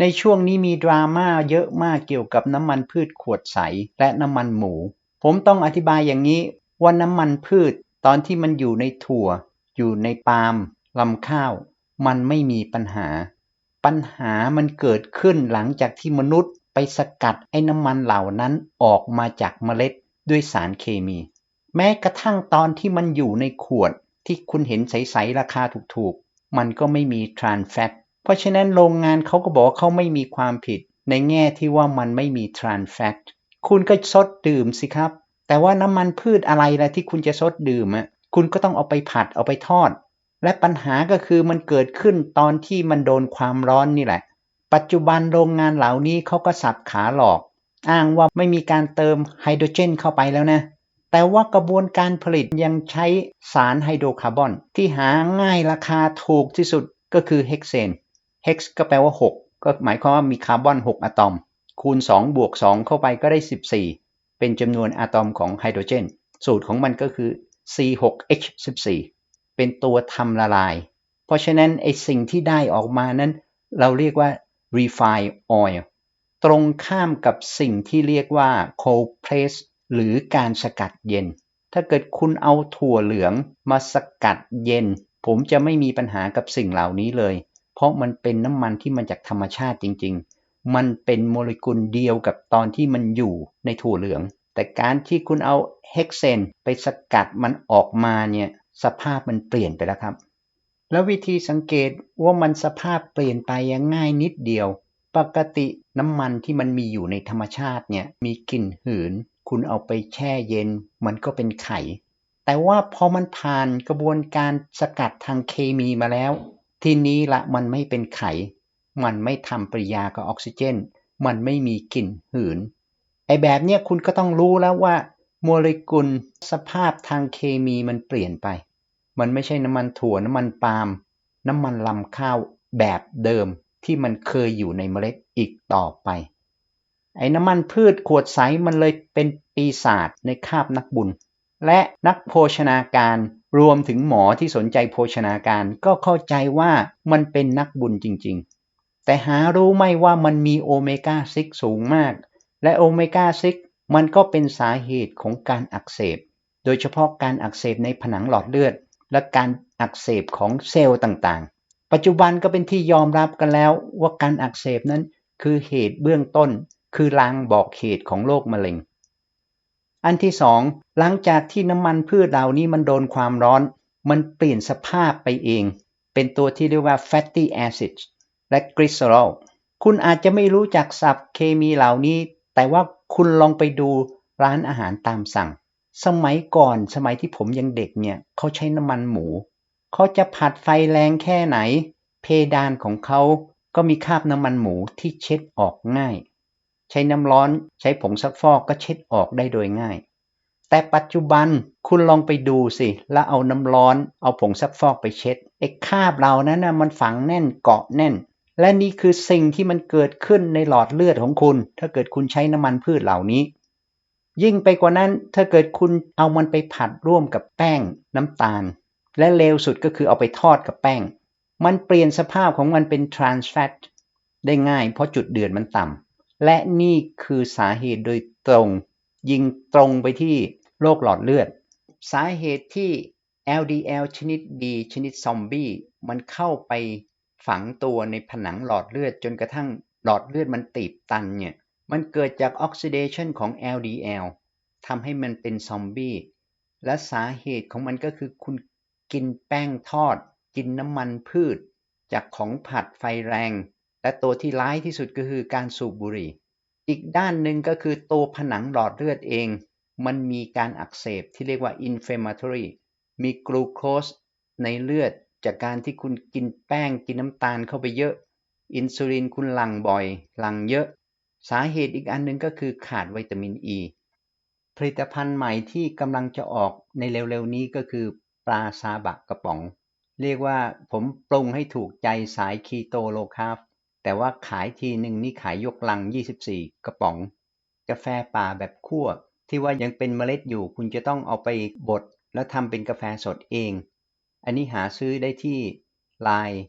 ในช่วงนี้มีดราม่าเยอะมากเกี่ยวกับน้ำมันพืชขวดใส และน้ำมันหมู ผมต้องอธิบายอย่างนี้ว่าน้ำมันพืชตอนที่มันอยู่ในถั่ว อยู่ในปาล์มลำข้าว มันไม่มีปัญหา ปัญหามันเกิดขึ้นหลังจากที่มนุษย์ไปสกัดไอ้น้ำมันเหล่านั้นออกมาจากเมล็ดด้วยสารเคมี แม้กระทั่งตอนที่มันอยู่ในขวดที่คุณเห็นใส ๆ ราคาถูก ๆ มันก็ไม่มีทรานแฟต เพราะฉะนั้นโรงงานเขาก็บอกว่าเขาไม่มีความผิด ในแง่ที่ว่ามันไม่มีทรานแฟตคุณก็ซดดื่มสิครับ แต่ว่าน้ำมันพืชอะไรละที่คุณจะซดดื่มอะคุณก็ต้องเอาไปผัดเอาไปทอด และปัญหาก็คือมันเกิดขึ้นตอนที่มันโดนความร้อนนี่แหละ ปัจจุบันโรงงานเหล่านี้เขาก็สับขาหลอก อ้างว่าไม่มีการเติมไฮโดรเจนเข้าไปแล้วนะ แต่ว่ากระบวนการผลิตยังใช้สารไฮโดรคาร์บอน ที่หาง่ายราคาถูกที่สุดก็คือเฮกเซน hex ก็แปลว่า 6 ก็หมายความว่ามีคาร์บอน 6 อะตอม คูณ 2 บวก 2 เข้าไปก็ได้ 14 เป็นจำนวนอะตอมของไฮโดรเจน สูตรของมันก็คือ C6H14 เป็นตัวทำละลาย เพราะฉะนั้นไอสิ่งที่ได้ออกมานั้น เราเรียกว่า refined oil ตรงข้ามกับสิ่งที่เรียกว่า cold press หรือการสกัดเย็น ถ้าเกิดคุณเอาถั่วเหลืองมาสกัดเย็น ผมจะไม่มีปัญหากับสิ่งเหล่านี้เลย เพราะมันเป็นน้ำมันที่มาจากธรรมชาติจริง ๆ มันเป็นโมเลกุลเดียวกับตอนที่มันอยู่ในถั่วเหลือง แต่การที่คุณเอาเฮกเซนไปสกัดมันออกมาเนี่ยสภาพมันเปลี่ยนไปแล้วครับ แล้ววิธีสังเกตว่ามันสภาพเปลี่ยนไปยังง่ายนิดเดียว ปกติน้ำมันที่มันมีอยู่ในธรรมชาติเนี่ยมีกลิ่นหืน คุณเอาไปแช่เย็น มันก็เป็นไข่แต่ว่าพอมันผ่านกระบวนการสกัดทางเคมีมาแล้ว ทีนี้ละมันไม่เป็นไข มันไม่ทำปริยากับออกซิเจน มันไม่มีกลิ่นหืน ไอแบบเนี้ยคุณก็ต้องรู้แล้วว่า โมเลกุลสภาพทางเคมีมันเปลี่ยนไป มันไม่ใช่น้ำมันถั่วน้ำมันปาล์มน้ำมันลำข้าวแบบเดิมที่มันเคยอยู่ในเมล็ดอีกต่อไป ไอ้น้ำมันพืชขวดใสมันเลยเป็นปีศาจในคาบนักบุญ และนักโภชนาการ รวมถึงหมอที่สนใจโภชนาการก็เข้าใจว่ามันเป็นนักบุญจริง ๆ แต่หารู้ไม่ว่ามันมีโอเมก้า 6 สูงมาก และโอเมก้า 6 มันก็เป็นสาเหตุของการอักเสบ โดยเฉพาะการอักเสบในผนังหลอดเลือด และการอักเสบของเซลล์ต่างๆ ปัจจุบันก็เป็นที่ยอมรับกันแล้วว่าการอักเสบนั้นคือเหตุเบื้องต้น คือลางบอกเหตุของโรคมะเร็ง อันที่สองหลังจากที่น้ำมันพืชเหล่านี้มันโดนความร้อน มันเปลี่ยนสภาพไปเอง เป็นตัวที่เรียกว่า fatty acids และ glycerol คุณอาจจะไม่รู้จักศัพท์เคมีเหล่านี้ แต่ว่าคุณลองไปดูร้านอาหารตามสั่ง สมัยก่อนสมัยที่ผมยังเด็กเนี่ยเขาใช้น้ำมันหมู เขาจะผัดไฟแรงแค่ไหน เพดานของเขาก็มีคราบน้ำมันหมูที่เช็ดออกง่าย ใช้น้ำร้อนใช้ผงซักฟอกก็เช็ดออกได้โดยง่าย แต่ปัจจุบันคุณลองไปดูสิ แล้วเอาน้ำร้อนเอาผงซักฟอกไปเช็ดไอ้คราบเหล่านั้นนะมันฝังแน่นเกาะแน่น และนี่คือสิ่งที่มันเกิดขึ้นในหลอดเลือดของคุณ ถ้าเกิดคุณใช้น้ำมันพืชเหล่านี้ ยิ่งไปกว่านั้นถ้าเกิดคุณเอามันไปผัดร่วมกับแป้งน้ำตาล และเลวสุดก็คือเอาไปทอดกับแป้ง มันเปลี่ยนสภาพของมันเป็น trans fat ได้ง่ายเพราะจุดเดือดมันต่ำ และนี่คือสาเหตุโดยตรง ยิงตรงไปที่โรคหลอดเลือด สาเหตุที่ LDL ชนิด B ชนิดซอมบี้มันเข้าไปฝังตัวในผนังหลอดเลือดจนกระทั่งหลอดเลือดมันตีบตันเนี่ย มันเกิดจากออกซิเดชันของ LDL ทำให้มันเป็นซอมบี้ และสาเหตุของมันก็คือคุณกินแป้งทอด กินน้ำมันพืช จากของผัดไฟแรง และตัวที่ร้ายที่สุดก็คือการสูบบุหรี่ อีกด้านหนึ่งก็คือตัวผนังหลอดเลือดเอง มันมีการอักเสบที่เรียกว่า inflammatory มีกลูโคสในเลือดจากการที่คุณกินแป้งกินน้ำตาลเข้าไปเยอะ อินซูลินคุณหลั่งบ่อยหลั่งเยอะ สาเหตุอีกอันหนึ่งก็คือขาดวิตามินอ e. ีผลิตภัณฑ์ใหม่ที่กำลังจะออกในเร็วๆนี้ก็คือปลาซาบะกระป๋อง เรียกว่าผมปรุงให้ถูกใจสายคีโตโลคาร์ แต่ว่าขายทีหนึ่งนี่ขายยกลัง 24 กระป๋อง กาแฟป่าแบบคั่ว ที่ว่ายังเป็นเมล็ดอยู่คุณจะต้องเอาไปบดแล้วทำเป็นกาแฟสดเอง อันนี้หาซื้อได้ที่ Line